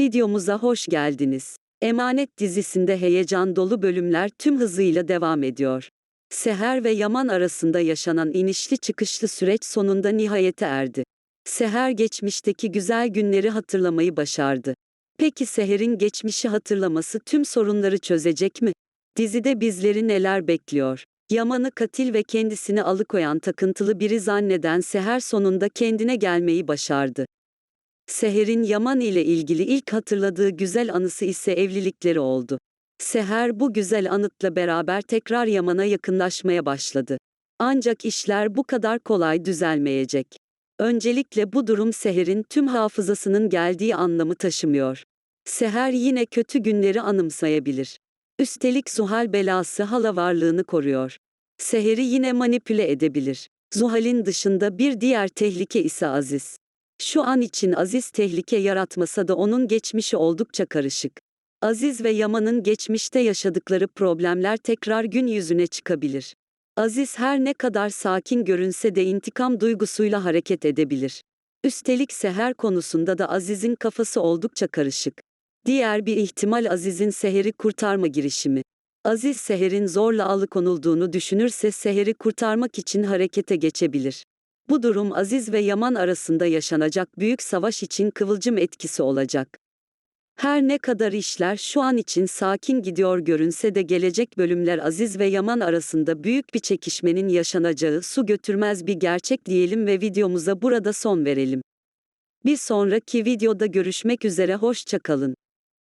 Videomuza hoş geldiniz. Emanet dizisinde heyecan dolu bölümler tüm hızıyla devam ediyor. Seher ve Yaman arasında yaşanan inişli çıkışlı süreç sonunda nihayete erdi. Seher geçmişteki güzel günleri hatırlamayı başardı. Peki Seher'in geçmişi hatırlaması tüm sorunları çözecek mi? Dizide bizleri neler bekliyor? Yaman'ı katil ve kendisini alıkoyan takıntılı biri zanneden Seher sonunda kendine gelmeyi başardı. Seher'in Yaman ile ilgili ilk hatırladığı güzel anısı ise evlilikleri oldu. Seher bu güzel anıtla beraber tekrar Yaman'a yakınlaşmaya başladı. Ancak işler bu kadar kolay düzelmeyecek. Öncelikle bu durum Seher'in tüm hafızasının geldiği anlamı taşımıyor. Seher yine kötü günleri anımsayabilir. Üstelik Zuhal belası hala varlığını koruyor. Seher'i yine manipüle edebilir. Zuhal'in dışında bir diğer tehlike ise Aziz. Şu an için Aziz tehlike yaratmasa da onun geçmişi oldukça karışık. Aziz ve Yaman'ın geçmişte yaşadıkları problemler tekrar gün yüzüne çıkabilir. Aziz her ne kadar sakin görünse de intikam duygusuyla hareket edebilir. Üstelik Seher konusunda da Aziz'in kafası oldukça karışık. Diğer bir ihtimal Aziz'in Seher'i kurtarma girişimi. Aziz Seher'in zorla alıkonulduğunu düşünürse Seher'i kurtarmak için harekete geçebilir. Bu durum Aziz ve Yaman arasında yaşanacak büyük savaş için kıvılcım etkisi olacak. Her ne kadar işler şu an için sakin gidiyor görünse de gelecek bölümler Aziz ve Yaman arasında büyük bir çekişmenin yaşanacağı su götürmez bir gerçek diyelim ve videomuza burada son verelim. Bir sonraki videoda görüşmek üzere hoşça kalın.